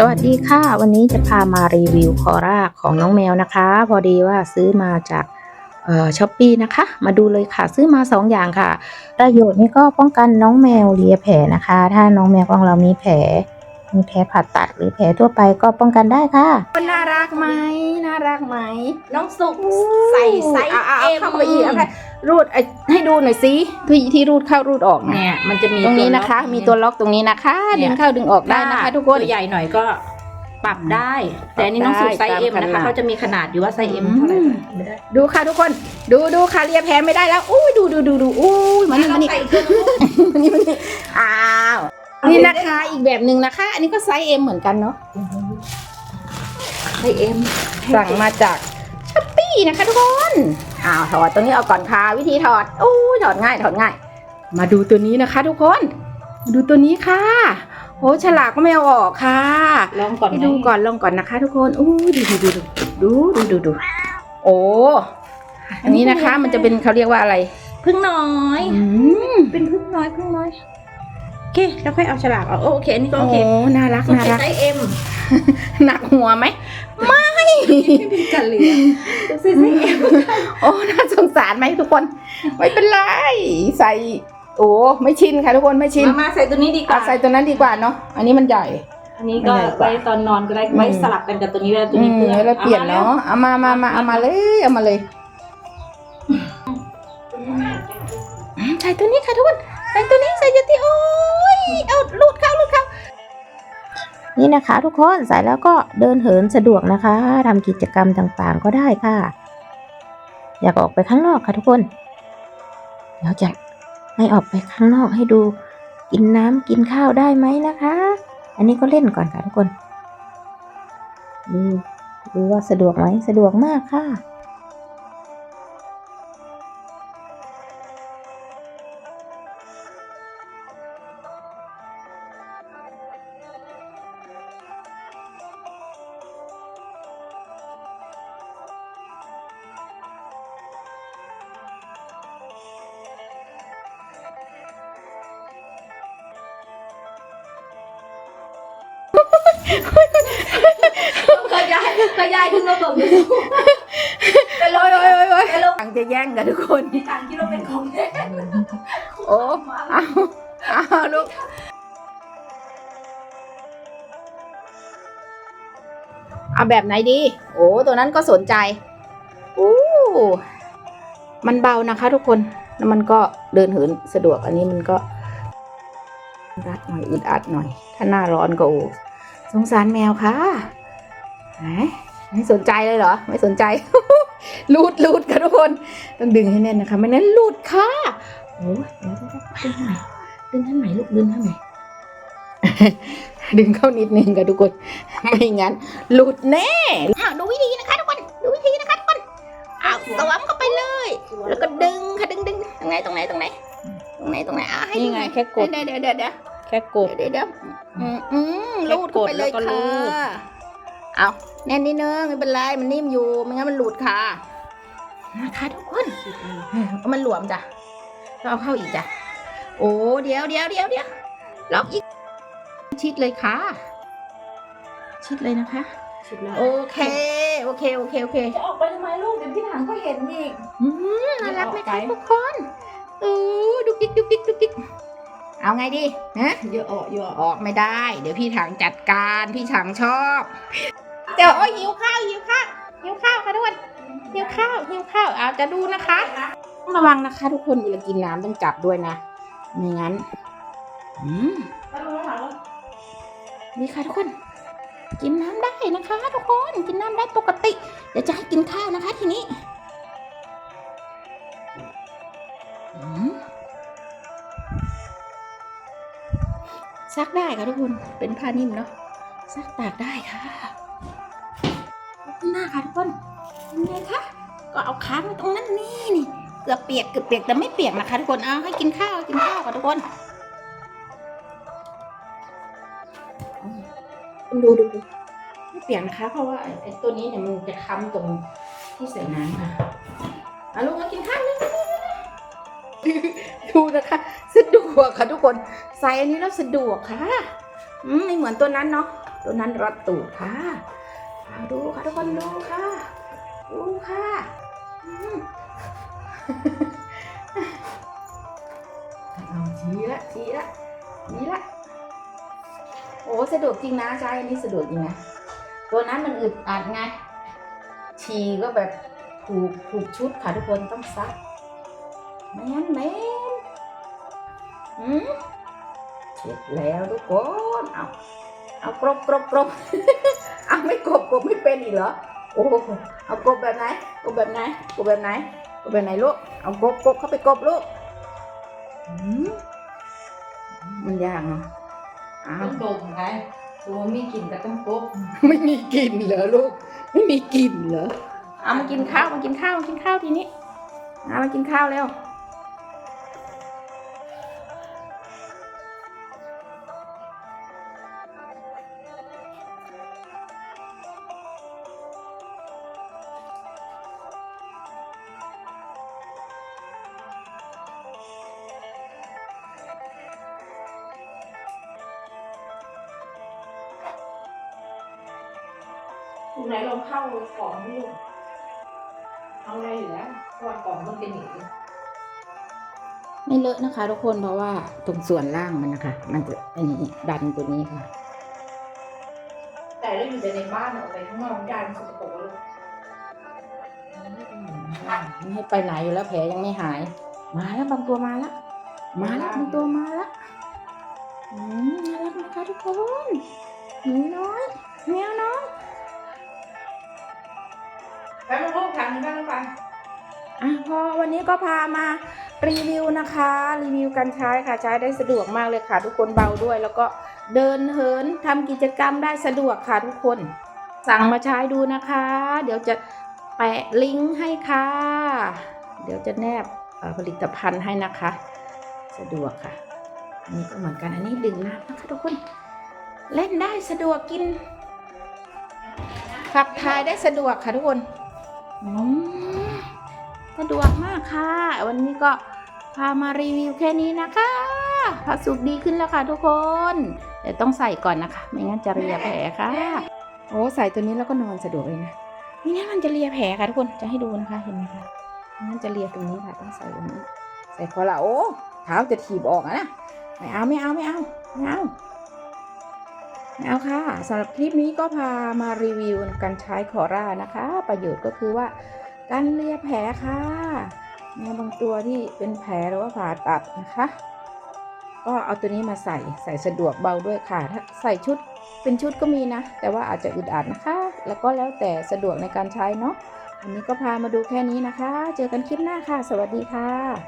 สวัสดีค่ะ วันนี้จะพามารีวิวคอร่าของน้องแมวนะคะ พอดีว่าซื้อมาจากช้อปปี้นะคะ มาดูเลยค่ะ ซื้อมา 2 อย่างค่ะ ประโยชน์นี้ก็ป้องกันน้องแมวเลียแผลนะคะ ถ้าน้องแมวของเรามีแผล มีแผลผ่าตัดหรือแผลทั่วไปก็ป้องกันได้ค่ะ น่ารักไหมน่ารักไหมน้องสุกใส่ไซส์อะอะเอ็มเข้าไปอีกอะไรรูดไอ้ให้ดูหน่อยสิที่ที่รูดเข้ารูดออกนะเนี่ย มันจะมีตรงนี้นะคะล็อกมีตัวล็อกตรงนี้นะคะเนี่ดึยงเข้าดึงออกได้นะคะ ทุกคนตัวใหญ่หน่อยก็ปรับได้ แต่อันนี้น้องสุกไซส์ได้เอ็มตามนะขนาคะดเขาจะมีขนาดอยู่ว่าไซส์เอ็มอืมเท่าไหร่ไม่ได้ดูค่ะทุกคน ดูดูค่ะเลียแผลไม่ได้แล้วอุ้ยดูดูดูดูอุ้ยมันนี่มันนี่ใส่เครื่องมันนี่มันนี่อ้าว นี่นะคะอีกแบบหนึ่งนะคะ อันนี้ก็ไซส์เอ็มเหมือนกันเนาะไซส์เอ็มสั่งมาจากช้อปปี้นะคะทุกคนอ้าวถอดตัวนี้ออกก่อนค่ะวิธีถอดอู้ถอดง่ายถอดง่าย มาดูตัวนี้นะคะ ทุกคนดูตัวนี้ค่ะโอ้ฉลากก็ไม่เอาออกค่ะ ลองก่อนดูก่อนลองก่อนนะคะ ทุกคนอู้ดูดูดูดูดูดูดูโอ้อันนี้นะคะ มันจะเป็นเขาเรียกว่าอะไรพึ่งน้อยเป็นพึ่งน้อยพึ่งน้อย เค แล้วค่อยเอาฉลากเอาโอเคอันนี้ก็โอโอ้เคน่ารักต้องน่าใช้รัก ไซส์เอ็มหนักหัวไหมกันเหลือใส่ไซส์เอ็มโอ้น่าสงสารไหมทุกคน ไม่เป็นไร ใส่โอ้ไม่ชินค่ะทุกคนไม่ชิน มามาใส่ตัวนี้ดีกเอาว่า ใส่ตัวนั้นดีกว่าเนาะ อันนี้มันใหญ่ อันนี้ก็ไม่ใหญ่กว่าไว้ตอนนอนก็ได้ไว้สลับกันกับตัวนี้เวลาตัวอืนี้มเปื้อนแล้วเปลี่ยนอมเนาะ เอามามามาเอามาเลย เอามาเลยอืมใส่ตัวนี้ค่ะทุกคน ใส่ตัวนี้ใส่ยาที่โอ้ยเอาลูดเข้าลูดเข้านี่นะคะ ทุกคนใส่แล้วก็เดินเหินสะดวกนะคะทำกิจกรรมต่างๆก็ได้ค่ะ อยากออกไปข้างนอกค่ะทุกคนเดี๋ยวจะให้ออกไปข้างนอกให้ดูกินน้ำกินข้าวได้ไหมนะคะ อันนี้ก็เล่นก่อนค่ะทุกคนดูดูว่าสะดวกไหมสะดวกมากค่ะ ขยายขยายขึ้นมาบอกเลยโอ้ยโอ้ยโอ้ยโอ้ยต่างจะแย่งกันทุกคนต่างที่เราเป็นของเล่นโอ้เอาเอาลูก เอาแบบไหนดี โอ้ ตัวนั้นก็สนใจโอ้มันเบานะคะทุกคน แล้วมันก็เดินเหินสะดวก อันนี้มันก็รัดหน่อยอึดอัดหน่อย ถ้าหน้าร้อนก็โอ้สงสารแมวค่ะ ไหนไม่สนใจเลยเหรอ ไม่สนใจ ลูดลูดค่ะทุกคน ต้องดึงให้แน่นนะคะ ไม่นั้นหลุดค่ะโอ้ยเดี๋ยวเดี๋ยวเดี๋ยวดึงให้ใหม่ดึงให้ใหม่ลูกดึงให้ใหม่ดึงเข้านิดนึงค่ะทุกคน ไม่งั้นหลุดแน่อ้าวดูวิธีนะคะทุกคน ดูวิธีนะคะทุกคนอ้าวสวมเข้าไปเลย แล้วก็ดึงค่ะดึงดึงตรงไหนตรงไหนตรงไหน ตรงไหนตรงไหนอะให้นี่ดูไงหอยแค่กดเดี๋ยวเดี๋ยวเดี๋ยวเดี๋ยวแค่กดเดี๋ยวเดี๋ยวอืมอืมแค่ลูดเข้าไปเลยกดแล้วก็ลูค่ะด เอาแน่นนิดนึงไม่เป็นไรมันนิ่มอยู่ไม่งั้นมันหลุดค่ะนะคะทุกคนเอามันหลวมจ้ะก็เอาเข้าอีกจ้ะโอ้เดี๋ยวเดี๋ยวเดี๋ยวเดี๋ยวล็อกอีกชิดเลยค่ะ ชิดเลยนะคะโอเคโอเคโอเคโอเคจะออกไปทำไมลูกเดี๋ยวพี่ถังก็เห็นอีกอืมน่ารักไหมเดี๋ยวออกไปคะทุกคนเออดุกดิกดุกดิกดุกดิกเอาไงดีฮะเยอะออกเยอะออกไม่ได้ เดี๋ยวพี่ถังจัดการพี่ถังชอบ เดี๋ยวโอ้ยหิวข้าวหิวข้าวหิวข้าวค่ะทุกคนหิวข้าวหิวข้าวเอาจะดูนะคะต้องระวังนะคะ ทุกคนเวลากินน้ำต้องจับด้วยนะไม่งั้นอืมนี่ค่ะทุกคน กินน้ำได้นะคะ ทุกคนกินน้ำได้ปกติ เดี๋ยวจะให้กินข้าวนะคะ ทีนี้ซักได้ค่ะทุกคนเป็นผ้านิ่มเนาะซักตากได้ค่ะ ขอบคุณมาค่ะทุกคนเป็นไงคะก็เอาค้างไว้ตรงนั้นนี่นี่เกือบเปียกเกือบเปียกแต่ไม่เปียกนะคะทุกคนเอาให้กินข้าวกินข้าวค่ะทุกคนดูดูดูไม่เปียกนะคะ เพราะว่าไอ้ตัวนี้เนี่ยมันจะค้ำตรงที่ใส่น้ำค่ะเอาลูกมากินข้าวเลยดูนะคะสะดวกค่ะทุกคนใส่อันนี้แล้วสะดวกค่ะอืมไม่เหมือนตัวนั้นเนาะตัวนั้นรัดตูดค่ะ เอาดูค่ะทุกคนดูค่ะดูค่ะอืมเอาชี้ละชี้ละชี้ละโอ้สะดวกจริงนะใช่อันนี้สะดวกจริงนะตัวนั้นมันอึดอัดไงฉี่ก็แบบถูกถูกชุดค่ะทุกคนต้องซักไม่งั้นเหม็นหืมเสร็จแล้วทุกคนเอา เอากรบกรบกรบเอาไม่กรบกรบไม่เป็นอีกเหรอโอ้โหเอากรบแบบไหนกรบแบบไหนกรบแบบไหนกรบแบบไหนลูกเอากรบกรบเข้าไปกรบลูกหืมมันยากเนาะอ้าวต้องดมไงตัวมีกลิ่นก็ต้องกบไม่มีกลิ่นเหรอลูกไม่มีกลิ่นเหรอเอามากินข้าวมากินข้าวมากินข้าวทีนี้เอามากินข้าวเร็ว ไหนลองเข้ากล่องนี่ลูกเอาอะไรอยู่แล้วเพราะว่ากล่องมันเป็นอย่างนี้ไม่เลอะนะคะ ทุกคนเพราะว่าตรงส่วนล่างมันนะคะ มันจะอันนี้ดันตัวนี้ค่ะ แต่เราอยู่แต่ในบ้านออกไปข้างนอกยานสกปรกลูกไม่ให้ไปไหนอยู่แล้วแผลยังไม่หาย มาแล้วบางตัวมาแล้วมาแล้วบางตัวมาแล้วอืมน่ารักนะคะทุกคนหนูน้อยแมวน้อย ไปมาลูกทางนี้บ้างไปอะพอวันนี้ก็พามารีวิวนะคะ รีวิวการใช้ค่ะใช้ได้สะดวกมากเลยค่ะ ทุกคนเบาด้วย แล้วก็เดินเหินทำกิจกรรมได้สะดวกค่ะทุกคน สั่งมาใช้ดูนะคะ เดี๋ยวจะแปะลิงก์ให้ค่ะ เดี๋ยวจะแนบผลิตภัณฑ์ให้นะคะ สะดวกค่ะอันนี้ก็เหมือนกันอันนี้ดื่มน้ำนะคะทุกคน เล่นได้สะดวกกินขับถ่ายได้สะดวกค่ะทุกคน สะดวกมากค่ะ วันนี้ก็พามารีวิวแค่นี้นะคะพาสุกดีขึ้นแล้วค่ะทุกคนเดี๋ยวต้องใส่ก่อนนะคะ ไม่งั้นจะเรียแผลค่ะ โอ้ใส่ตัวนี้แล้วก็นอนสะดวกเลยนะไม่งั้นมันจะเลียแผลค่ะทุกคนจะให้ดูนะคะเห็นไหมคะไม่งั้นจะเลียตรงนี้ค่ะต้องใส่ตรงนี้ ใส่คอละโอ้เท้าจะถีบออกอะนะไม่เอาไม่เอาไม่เอาไม่เอาไม่ เอาค่ะสำหรับคลิปนี้ก็พามารีวิวการใช้คอร่านะคะ ประโยชน์ก็คือว่าการเลียแผลค่ะแมวบางตัวที่เป็นแผลหรือว่าผ่าตัดนะคะ ก็เอาตัวนี้มาใส่ใส่สะดวกเบาด้วยค่ะถ้าใส่ชุดเป็นชุดก็มีนะ แต่ว่าอาจจะอึดอัดนะคะ แล้วก็แล้วแต่สะดวกในการใช้เนาะวันนี้ก็พามาดูแค่นี้นะคะ เจอกันคลิปหน้าค่ะ สวัสดีค่ะ